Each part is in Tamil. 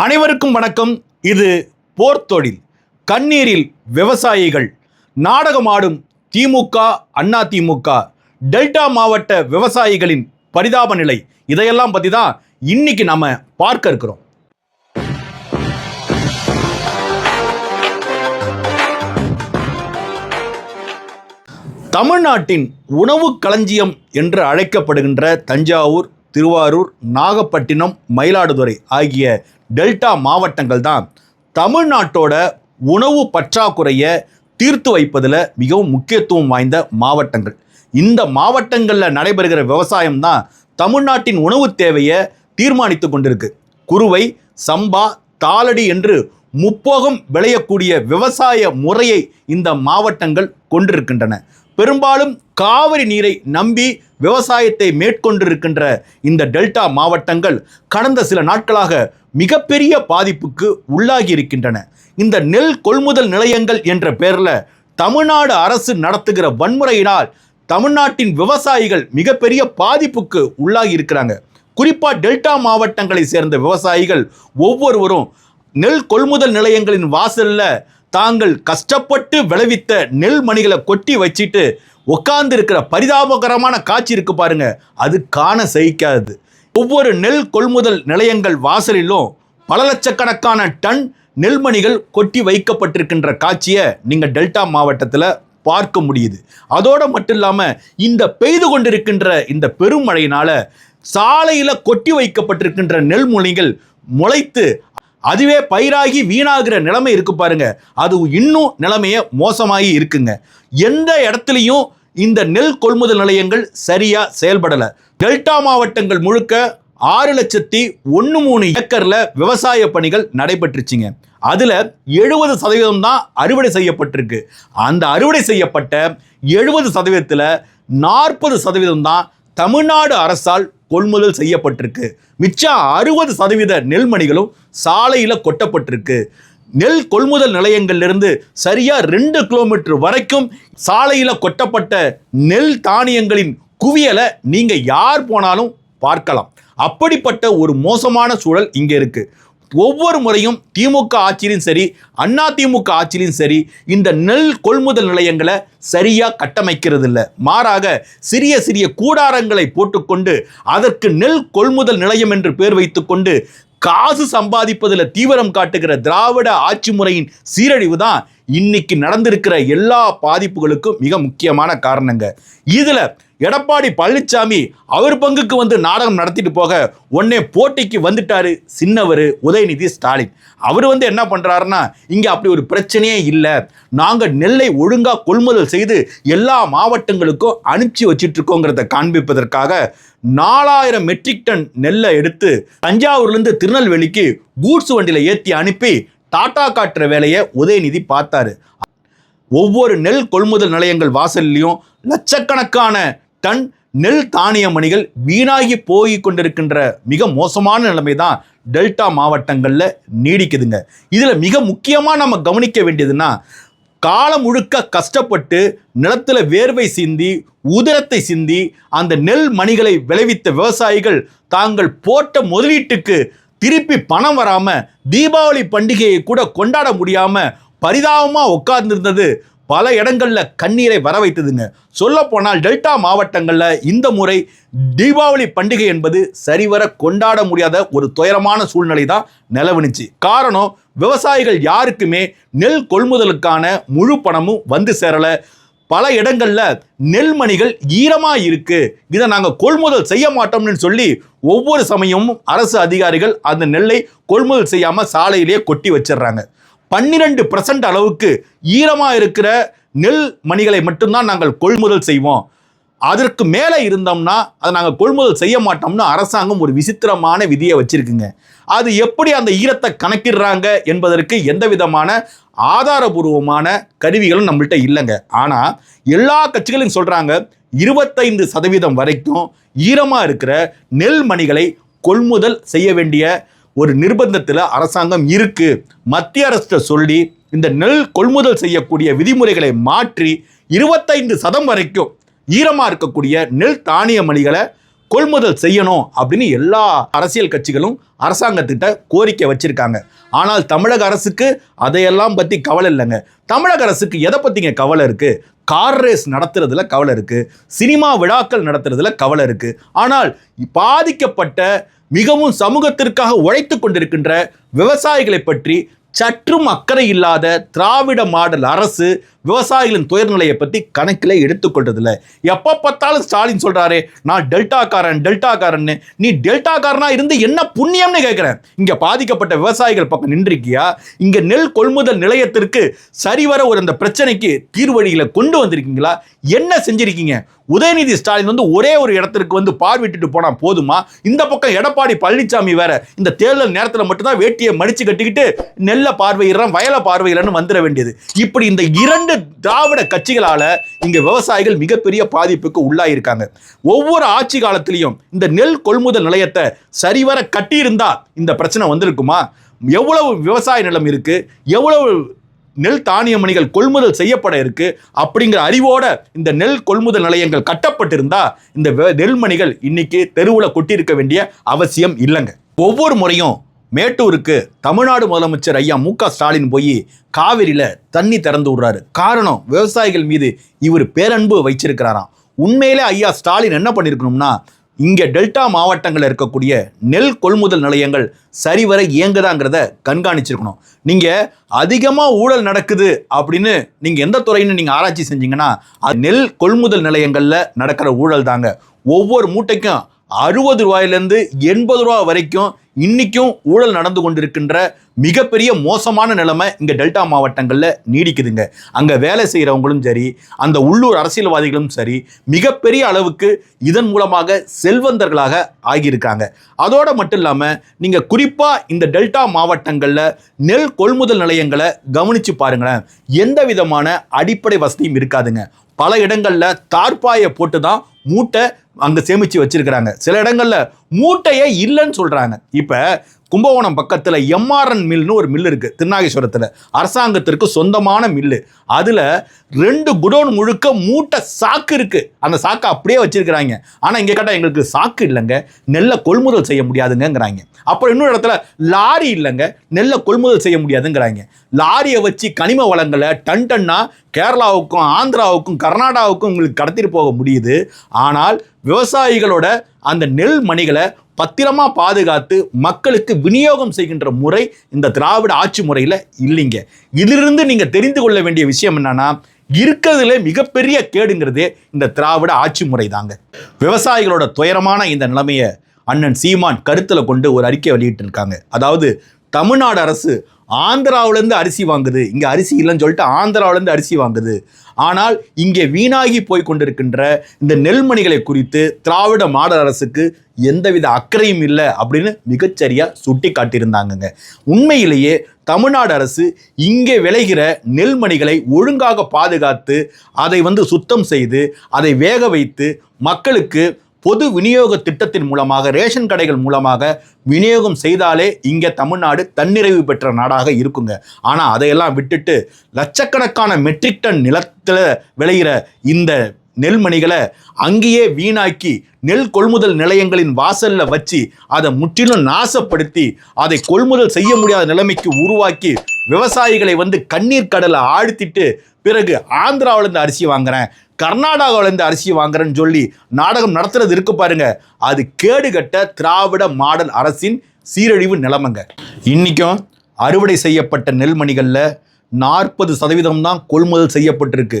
அனைவருக்கும் வணக்கம். இது போர்த்தொழில் கண்ணீரில் விவசாயிகள். நாடகமாடும் திமுக அண்ணா திமுக டெல்டா மாவட்ட விவசாயிகளின் பரிதாப நிலை. இதையெல்லாம் பற்றி தான் இன்னைக்கு நம்ம பார்க்க இருக்கிறோம். தமிழ்நாட்டின் உணவு களஞ்சியம் என்று அழைக்கப்படுகின்ற தஞ்சாவூர் திருவாரூர் நாகப்பட்டினம் மயிலாடுதுறை ஆகிய டெல்டா மாவட்டங்கள் தான் தமிழ்நாட்டோட உணவு பற்றாக்குறையை தீர்த்து வைப்பதில் மிகவும் முக்கியத்துவம் வாய்ந்த மாவட்டங்கள். இந்த மாவட்டங்களில் நடைபெறுகிற விவசாயம் தான் தமிழ்நாட்டின் உணவு தேவையை தீர்மானித்து கொண்டிருக்கு. குறுவை சம்பா தாளடி என்று முப்போகம் விளையக்கூடிய விவசாய முறையை இந்த மாவட்டங்கள் கொண்டிருக்கின்றன. பெரும்பாலும் காவிரி நீரை நம்பி விவசாயத்தை மேற்கொண்டிருக்கின்ற இந்த டெல்டா மாவட்டங்கள் கடந்த சில நாட்களாக மிகப்பெரிய பாதிப்புக்கு உள்ளாகி இருக்கின்றன இந்த நெல் கொள்முதல் நிலையங்கள் என்ற பெயரில் தமிழ்நாடு அரசு நடத்துகிற வன்முறையினால் தமிழ்நாட்டின் விவசாயிகள் மிகப்பெரிய பாதிப்புக்கு உள்ளாகி இருக்கிறாங்க குறிப்பாக டெல்டா மாவட்டங்களை சேர்ந்த விவசாயிகள் ஒவ்வொருவரும் நெல் கொள்முதல் நிலையங்களின் வாசலில் தாங்கள் கஷ்டப்பட்டு விளைவித்த நெல் மணிகளை கொட்டி வச்சிட்டு உட்கார்ந்து இருக்கிற பரிதாபகரமான காட்சி இருக்கு பாருங்க. அது காண சகிக்காது. ஒவ்வொரு நெல் கொள்முதல் நிலையங்கள் வாசலிலும் பல லட்சக்கணக்கான டன் நெல்மணிகள் கொட்டி வைக்கப்பட்டிருக்கின்ற காட்சியை நீங்கள் டெல்டா மாவட்டத்தில் பார்க்க முடியுது. அதோடு மட்டும் இல்லாமல் இந்த பெய்து கொண்டிருக்கின்ற இந்த பெருமழையினால் சாலையில் கொட்டி வைக்கப்பட்டிருக்கின்ற நெல்மொழிகள் முளைத்து அதுவே பயிராகி வீணாகிற நிலைமை இருக்கு பாருங்க. அது இன்னும் நிலைமைய மோசமாகி இருக்குங்க. எந்த இடத்துலையும் இந்த நெல் கொள்முதல் நிலையங்கள் சரியா செயல்படலை. டெல்டா மாவட்டங்கள் முழுக்க ஆறு லட்சத்தி ஒன்று மூணு ஏக்கரில் விவசாய பணிகள் நடைபெற்றுச்சுங்க. அதில் எழுபது சதவீதம் தான் அறுவடை செய்யப்பட்டிருக்கு. அந்த அறுவடை செய்யப்பட்ட எழுபது சதவீதத்தில் நாற்பது சதவீதம் தான் தமிழ்நாடு அரசால் கொள்முதல் செய்யப்பட்டிருக்கு. மிச்சம் அறுபது சதவீத நெல்மணிகளும் சாலையில் கொட்டப்பட்டிருக்கு. நெல் கொள்முதல் நிலையங்களிலிருந்து சரியா ரெண்டு கிலோமீட்டர் வரைக்கும் சாலையில் கொட்டப்பட்ட நெல் தானியங்களின் குவியலை நீங்க யார் போனாலும் பார்க்கலாம். அப்படிப்பட்ட ஒரு மோசமான சூழல் இங்கே இருக்கு. ஒவ்வொரு முறையும் திமுக ஆட்சியிலும் சரி அண்ணா திமுக ஆட்சியிலும் சரி இந்த நெல் கொள்முதல் நிலையங்களை சரியாக கட்டமைக்கிறது இல்லை மாறாக சிறிய சிறிய கூடாரங்களை போட்டுக்கொண்டு அதற்கு நெல் கொள்முதல் நிலையம் என்று பேர் வைத்துக்கொண்டு காசு சம்பாதிப்பதில் தீவிரம் காட்டுகிற திராவிட ஆட்சி முறையின் சீரழிவு தான் இன்னைக்கு நடந்திருக்கிற எல்லா பாதிப்புகளுக்கும் மிக முக்கியமான காரணங்க. இதில் எடப்பாடி பழனிசாமி அவர் பங்குக்கு வந்து நாடகம் நடத்திட்டு போக உடனே போட்டிக்கு வந்துட்டாரு சின்னவர் உதயநிதி ஸ்டாலின். அவர் வந்து என்ன பண்ணுறாருன்னா இங்கே அப்படி ஒரு பிரச்சனையே இல்லை. நாங்கள் நெல்லை ஒழுங்காக கொள்முதல் செய்து எல்லா மாவட்டங்களுக்கும் அனுப்பிச்சி வச்சிட்ருக்கோங்கிறத காண்பிப்பதற்காக நாலாயிரம் மெட்ரிக் டன் நெல்லை எடுத்து தஞ்சாவூர்லேருந்து திருநெல்வேலிக்கு கூட்ஸ் வண்டியில் ஏற்றி அனுப்பி டாட்டா காட்டுற வேலையை உதயநிதி பார்த்தாரு. ஒவ்வொரு நெல் கொள்முதல் நிலையங்கள் வாசல்லையும் லட்சக்கணக்கான டன் நெல் தானிய மணிகள் வீணாகி போய் கொண்டிருக்கின்ற மிக மோசமான நிலைமை தான் டெல்டா மாவட்டங்களில் நீடிக்குதுங்க. இதில் மிக முக்கியமாக நம்ம கவனிக்க வேண்டியதுன்னா காலம் முழுக்க கஷ்டப்பட்டு நிலத்தில் வேர்வை சிந்தி உதிரத்தை சிந்தி அந்த நெல் மணிகளை விளைவித்த விவசாயிகள் தாங்கள் போட்ட முதலீட்டுக்கு திருப்பி பணம் வராமல் தீபாவளி பண்டிகையை கூட கொண்டாட முடியாமல் பரிதாபமாக உட்கார்ந்திருந்தது பல இடங்களில் கண்ணீரை வர வைத்ததுங்க சொல்லப்போனால் டெல்டா மாவட்டங்களில் இந்த முறை தீபாவளி பண்டிகை என்பது சரிவர கொண்டாட முடியாத ஒரு துயரமான சூழ்நிலை தான் நிலவனுச்சு. காரணம் விவசாயிகள் யாருக்குமே நெல் கொள்முதலுக்கான முழு பணமும் வந்து சேரலை. பல இடங்களில் நெல்மணிகள் ஈரமாக இருக்குது இதை நாங்கள் கொள்முதல் செய்ய மாட்டோம்னு சொல்லி ஒவ்வொரு சமயமும் அரசு அதிகாரிகள் அந்த நெல்லை கொள்முதல் செய்யாமல் சாலையிலேயே கொட்டி வச்சிடுறாங்க. பன்னிரண்டு பர்சன்ட் அளவுக்கு ஈரமாக இருக்கிற நெல் மணிகளை மட்டும்தான் நாங்கள் கொள்முதல் செய்வோம். அதற்கு மேலே இருந்தோம்னா அதை நாங்கள் கொள்முதல் செய்ய மாட்டோம்னு அரசாங்கம் ஒரு விசித்திரமான விதியை வச்சுருக்குங்க. அது எப்படி அந்த ஈரத்தை கணக்கிடுறாங்க என்பதற்கு எந்த விதமான ஆதாரபூர்வமான கருவிகளும் நம்மள்கிட்ட இல்லைங்க. ஆனால் எல்லா கட்சிகளையும் சொல்கிறாங்க இருபத்தைந்து சதவீதம் வரைக்கும் ஈரமாக இருக்கிற நெல் மணிகளை கொள்முதல் செய்ய வேண்டிய ஒரு நிர்பந்தத்தில் அரசாங்கம் இருக்கு. மத்திய அரசு சொல்லி இந்த நெல் கொள்முதல் செய்யக்கூடிய விதிமுறைகளை மாற்றி இருபத்தைந்து சதம் வரைக்கும் ஈரமாக இருக்கக்கூடிய நெல் தானிய மணிகளை கொள்முதல் செய்யணும் அப்படின்னு எல்லா அரசியல் கட்சிகளும் அரசாங்கத்திட்ட கோரிக்கை வச்சுருக்காங்க. ஆனால் தமிழக அரசுக்கு அதையெல்லாம் பற்றி கவலை இல்லைங்க. தமிழக அரசுக்கு எதை பற்றிங்க கவலை இருக்குது கார் ரேஸ் நடத்துறதுல கவலை இருக்குது சினிமா விழாக்கள் நடத்துறதுல கவலை இருக்குது ஆனால் பாதிக்கப்பட்ட மிகவும் சமூகத்திற்காக உழைத்து கொண்டிருக்கின்ற விவசாயிகளை பற்றி சற்றும் அக்கறை இல்லாத திராவிட மாடல் அரசு விவசாயிகளின் துயர்நிலையை பற்றி கணக்கில் எடுத்துக்கொள்றதில்ல. எப்போ பார்த்தாலும் ஸ்டாலின் சொல்கிறாரு நான் டெல்டாக்காரன் டெல்டாக்காரன்னு. நீ டெல்டாக்காரனா இருந்து என்ன புண்ணியம்னு கேட்குறேன் இங்கே பாதிக்கப்பட்ட விவசாயிகள் பக்கம் நின்றிருக்கியா? இங்கே நெல் கொள்முதல் நிலையத்திற்கு சரிவர ஒரு அந்த பிரச்சனைக்கு தீர்வழிகளை கொண்டு வந்திருக்கீங்களா? என்ன செஞ்சுருக்கீங்க? உதயநிதி ஸ்டாலின் வந்து ஒரே ஒரு இடத்திற்கு வந்து பார்வையிட்டு போனால் போதுமா? இந்த பக்கம் எடப்பாடி பழனிசாமி வேற இந்த தேர்தல் நேரத்தில் மட்டும்தான் வேட்டியை மடித்து கட்டிக்கிட்டு நெல் நெல்லை பார்வையிடுறேன் வயலை பார்வையிடறன்னு வந்துட வேண்டியது. இப்படி இந்த இரண்டு திராவிட கட்சிகளால இங்க விவசாயிகள் மிகப்பெரிய பாதிப்புக்கு உள்ளாயிருக்காங்க. ஒவ்வொரு ஆட்சி காலத்திலையும் இந்த நெல் கொள்முதல் நிலையத்தை சரிவர கட்டியிருந்தா இந்த பிரச்சனை வந்திருக்குமா? எவ்வளவு விவசாய நிலம் இருக்கு? எவ்வளவு நெல் தானிய மணிகள் கொள்முதல் செய்யப்பட இருக்கு? அப்படிங்கிற அறிவோட இந்த நெல் கொள்முதல் நிலையங்கள் கட்டப்பட்டிருந்தா இந்த நெல்மணிகள் இன்னைக்கு தெருவில் கொட்டியிருக்க வேண்டிய அவசியம் இல்லைங்க. ஒவ்வொரு முறையும் மேட்டூருக்கு தமிழ்நாடு முதலமைச்சர் ஐயா மு க ஸ்டாலின் போய் காவிரியில் தண்ணி திறந்து விடுறாரு. காரணம் விவசாயிகள் மீது இவர் பேரன்பு வச்சிருக்கிறாராம். உண்மையிலே ஐயா ஸ்டாலின் என்ன பண்ணியிருக்கணும்னா இங்கே டெல்டா மாவட்டங்களில் இருக்கக்கூடிய நெல் கொள்முதல் நிலையங்கள் சரிவர இயங்குதாங்கிறத கண்காணிச்சிருக்கணும். நீங்கள் அதிகமாக ஊழல் நடக்குது அப்படின்னு நீங்கள் எந்த துறைன்னு நீங்கள் ஆராய்ச்சி செஞ்சீங்கன்னா அது நெல் கொள்முதல் நிலையங்களில் நடக்கிற ஊழல் தாங்க ஒவ்வொரு மூட்டைக்கும் அறுபது ரூபாயிலேருந்து எண்பது ரூபா வரைக்கும் இன்றைக்கும் ஊழல் நடந்து கொண்டிருக்கின்ற மிகப்பெரிய மோசமான நிலைமை இங்கே டெல்டா மாவட்டங்களில் நீடிக்குதுங்க. அங்கே வேலை செய்கிறவங்களும் சரி அந்த உள்ளூர் அரசியல்வாதிகளும் சரி மிகப்பெரிய அளவுக்கு இதன் மூலமாக செல்வந்தர்களாக ஆகியிருக்காங்க. அதோடு மட்டும் இல்லாமல் நீங்கள் குறிப்பாக இந்த டெல்டா மாவட்டங்களில் நெல் கொள்முதல் நிலையங்களை கவனித்து பாருங்களேன். எந்த விதமான அடிப்படை வசதியும் இருக்காதுங்க. பல இடங்களில் தார்ப்பாயை போட்டு தான் மூட்டை அங்கே சேமித்து வச்சுருக்கிறாங்க. சில இடங்களில் மூட்டையே இல்லைன்னு சொல்கிறாங்க இப்போ கும்பகோணம் பக்கத்தில் எம்ஆர்என் மில்னு ஒரு மில் இருக்குது திருநாகேஸ்வரத்தில். அரசாங்கத்திற்கு சொந்தமான மில்லு. அதில் ரெண்டு குடோன் முழுக்க மூட்டை சாக்கு இருக்குது அந்த சாக்கை அப்படியே வச்சுருக்கிறாங்க. ஆனால் இங்கே கேட்டால் எங்களுக்கு சாக்கு இல்லைங்க. நெல்லை கொள்முதல் செய்ய முடியாதுங்கங்கிறாங்க. அப்புறம் இன்னொரு இடத்துல லாரி இல்லைங்க. நெல்லை கொள்முதல் செய்ய முடியாதுங்கிறாங்க. லாரியை வச்சு கனிம வளங்களை டன் டன்னா கேரளாவுக்கும் ஆந்திராவுக்கும் கர்நாடகாவுக்கும் உங்களுக்கு கடத்திட்டு போக முடியுது. ஆனால் விவசாயிகளோட அந்த நெல் மணிகளை பத்திரமா பாதுகாத்து மக்களுக்கு விநியோகம் செய்கின்ற முறை இந்த திராவிட ஆட்சி முறையில் இல்லைங்க. இதிலிருந்து நீங்கள் தெரிந்து கொள்ள வேண்டிய விஷயம் என்னன்னா இருக்கிறதுல மிகப்பெரிய கேடுங்கிறதே இந்த திராவிட ஆட்சி முறை தாங்க விவசாயிகளோட துயரமான இந்த நிலைமையை அண்ணன் சீமான் கருத்தில் கொண்டு ஒரு அறிக்கை வெளியிட்டிருக்காங்க. அதாவது தமிழ்நாடு அரசு ஆந்திராவிலேருந்து அரிசி வாங்குது. இங்கே அரிசி இல்லைன்னு சொல்லிட்டு ஆந்திராவிலேருந்து அரிசி வாங்குது. ஆனால் இங்கே வீணாகி போய் கொண்டிருக்கின்ற இந்த நெல்மணிகளை குறித்து திராவிட மாடல் அரசுக்கு எந்தவித அக்கறையும் இல்லை அப்படின்னு மிகச்சரியாக சுட்டி காட்டியிருந்தாங்கங்க உண்மையிலேயே தமிழ்நாடு அரசு இங்கே விளைகிற நெல்மணிகளை ஒழுங்காக பாதுகாத்து அதை வந்து சுத்தம் செய்து அதை வேக வைத்து மக்களுக்கு பொது விநியோக திட்டத்தின் மூலமாக ரேஷன் கடைகள் மூலமாக விநியோகம் செய்தாலே இங்கே தமிழ்நாடு தன்னிறைவு பெற்ற நாடாக இருக்குங்க. ஆனால் அதையெல்லாம் விட்டுட்டு லட்சக்கணக்கான மெட்ரிக் டன் நிலத்தில் விளைகிற இந்த நெல்மணிகளை அங்கேயே வீணாக்கி நெல் கொள்முதல் நிலையங்களின் வாசலில் வச்சு அதை முற்றிலும் நாசப்படுத்தி அதை கொள்முதல் செய்ய முடியாத நிலைமைக்கு உருவாக்கி விவசாயிகளை வந்து கண்ணீர் கடலை ஆழ்த்திட்டு பிறகு ஆந்திராவிலேருந்து அரிசி வாங்குறேன் கர்நாடகாவிலேருந்து அரிசி வாங்குறேன்னு சொல்லி நாடகம் நடத்துறது இருக்கு பாருங்க. அது கேடுகட்ட திராவிட மாடல் அரசின் சீரழிவு நிலைமைங்க. இன்றைக்கும் அறுவடை செய்யப்பட்ட நெல்மணிகளில் நாற்பது சதவீதம் தான் கொள்முதல் செய்யப்பட்டிருக்கு.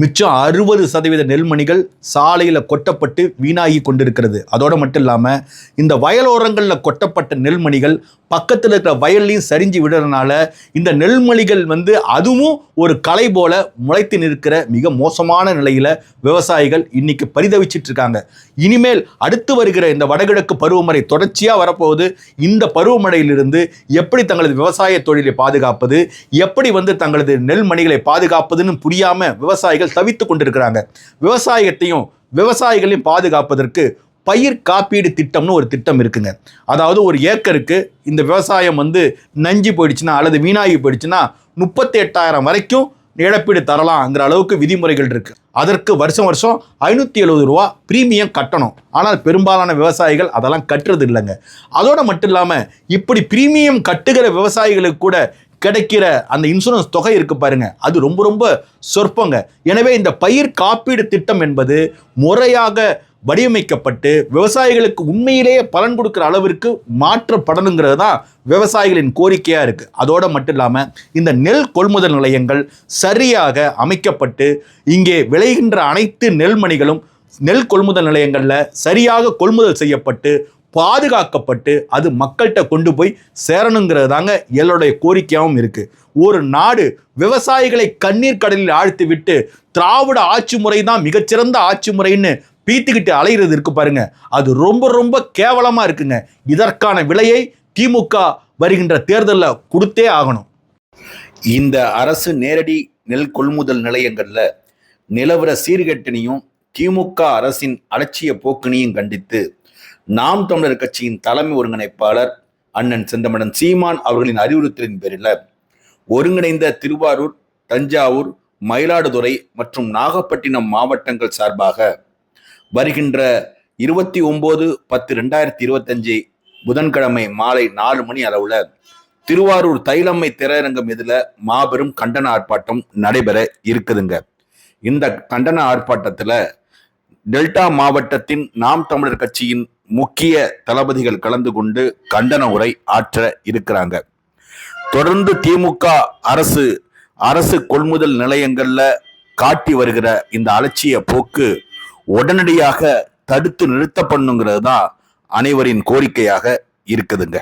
மிச்சம் அறுபது சதவீத நெல்மணிகள் சாலையில் கொட்டப்பட்டு வீணாகி கொண்டிருக்கிறது. அதோடு மட்டும் இல்லாமல் இந்த வயலோரங்களில் கொட்டப்பட்ட நெல்மணிகள் பக்கத்தில் இருக்கிற வயல்லையும் சரிஞ்சு விடுறதுனால இந்த நெல்மணிகள் வந்து அதுவும் ஒரு கலை போல முளைத்து நிற்கிற மிக மோசமான நிலையில் விவசாயிகள் இன்னைக்கு பரிதவிச்சிட்டு இருக்காங்க. இனிமேல் அடுத்து வருகிற இந்த வடகிழக்கு பருவமழை தொடர்ச்சியாக வரப்போகுது. இந்த பருவமழையிலிருந்து எப்படி தங்களது விவசாய தொழிலை பாதுகாப்பது? எப்படி வந்து தங்களது நெல்மணிகளை பாதுகாப்பதுன்னு புரியாமல் விவசாயிகள் தவித்து கொண்டிருக்கிறாங்க. விவசாயத்தையும் விவசாயிகளையும் பாதுகாப்பதற்கு பயிர் காப்பீடு திட்டம்னு ஒரு திட்டம் இருக்குங்க. அதாவது ஒரு ஏக்கருக்கு இந்த விவசாயம் வந்து நஞ்சு போயிடுச்சுன்னா அல்லது வீணாகி போயிடுச்சுன்னா முப்பத்தி எட்டாயிரம் வரைக்கும் இழப்பீடு தரலாம்ங்கிற அளவுக்கு விதிமுறைகள் இருக்கு. அதற்கு வருஷம் வருஷம் ஐநூற்றி எழுபது ரூபா ப்ரீமியம் கட்டணும். ஆனால் பெரும்பாலான விவசாயிகள் அதெல்லாம் கட்டுறது இல்லைங்க. அதோடு மட்டும் இல்லாமல் இப்படி ப்ரீமியம் கட்டுகிற விவசாயிகளுக்கு கூட கிடைக்கிற அந்த இன்சூரன்ஸ் தொகை இருக்கு பாருங்க. அது ரொம்ப ரொம்ப சொற்பங்க. எனவே இந்த பயிர் காப்பீடு திட்டம் என்பது முறையாக வடிவமைக்கப்பட்டு விவசாயிகளுக்கு உண்மையிலேயே பலன் கொடுக்குற அளவிற்கு மாற்றப்படணுங்கிறது தான் விவசாயிகளின் கோரிக்கையாக இருக்குது அதோடு மட்டும் இல்லாமல் இந்த நெல் கொள்முதல் நிலையங்கள் சரியாக அமைக்கப்பட்டு இங்கே விளைகின்ற அனைத்து நெல்மணிகளும் நெல் கொள்முதல் நிலையங்களில் சரியாக கொள்முதல் செய்யப்பட்டு பாதுகாக்கப்பட்டு அது மக்கள்கிட்ட கொண்டு போய் சேரணுங்கிறது தாங்க எல்லோடைய கோரிக்கையாகவும் இருக்குது ஒரு நாடு விவசாயிகளை கண்ணீர் கடலில் ஆழ்த்தி விட்டு திராவிட ஆட்சி முறை தான் மிகச்சிறந்த ஆட்சி முறைன்னு பீத்துக்கிட்டு அலைகிறது இருக்கு பாருங்க. அது ரொம்ப ரொம்ப கேவலமாக இருக்குங்க. இதற்கான விலையை திமுக வருகின்ற தேர்தலில் கொடுத்தே ஆகணும். இந்த அரசு நேரடி நெல் கொள்முதல் நிலையங்களில் நிலவர சீர்கேட்டினையும் திமுக அரசின் அலட்சிய போக்கினையும் கண்டித்து நாம் தமிழர் கட்சியின் தலைமை ஒருங்கிணைப்பாளர் அண்ணன் செந்தமடன் சீமான் அவர்களின் அறிவுறுத்தலின் பேரில் ஒருங்கிணைந்த திருவாரூர் தஞ்சாவூர் மயிலாடுதுறை மற்றும் நாகப்பட்டினம் மாவட்டங்கள் சார்பாக வருகின்ற இருபத்தி ஒம்பது பத்து ரெண்டாயிரத்தி இருபத்தஞ்சு புதன்கிழமை மாலை நாலு மணி அளவில் திருவாரூர் தைலம்மை திரையரங்கம் இதில் மாபெரும் கண்டன ஆர்ப்பாட்டம் நடைபெற இருக்குதுங்க. இந்த கண்டன ஆர்ப்பாட்டத்தில் டெல்டா மாவட்டத்தின் நாம் தமிழர் கட்சியின் முக்கிய தளபதிகள் கலந்து கொண்டு கண்டன உரை ஆற்ற இருக்கிறாங்க. தொடர்ந்து திமுக அரசு அரசு கொள்முதல் நிலையங்களில் காட்டி வருகிற இந்த அலட்சிய போக்கு உடனடியாக தடுத்து நிறுத்தப்படணுங்கிறது தான் அனைவரின் கோரிக்கையாக இருக்குதுங்க.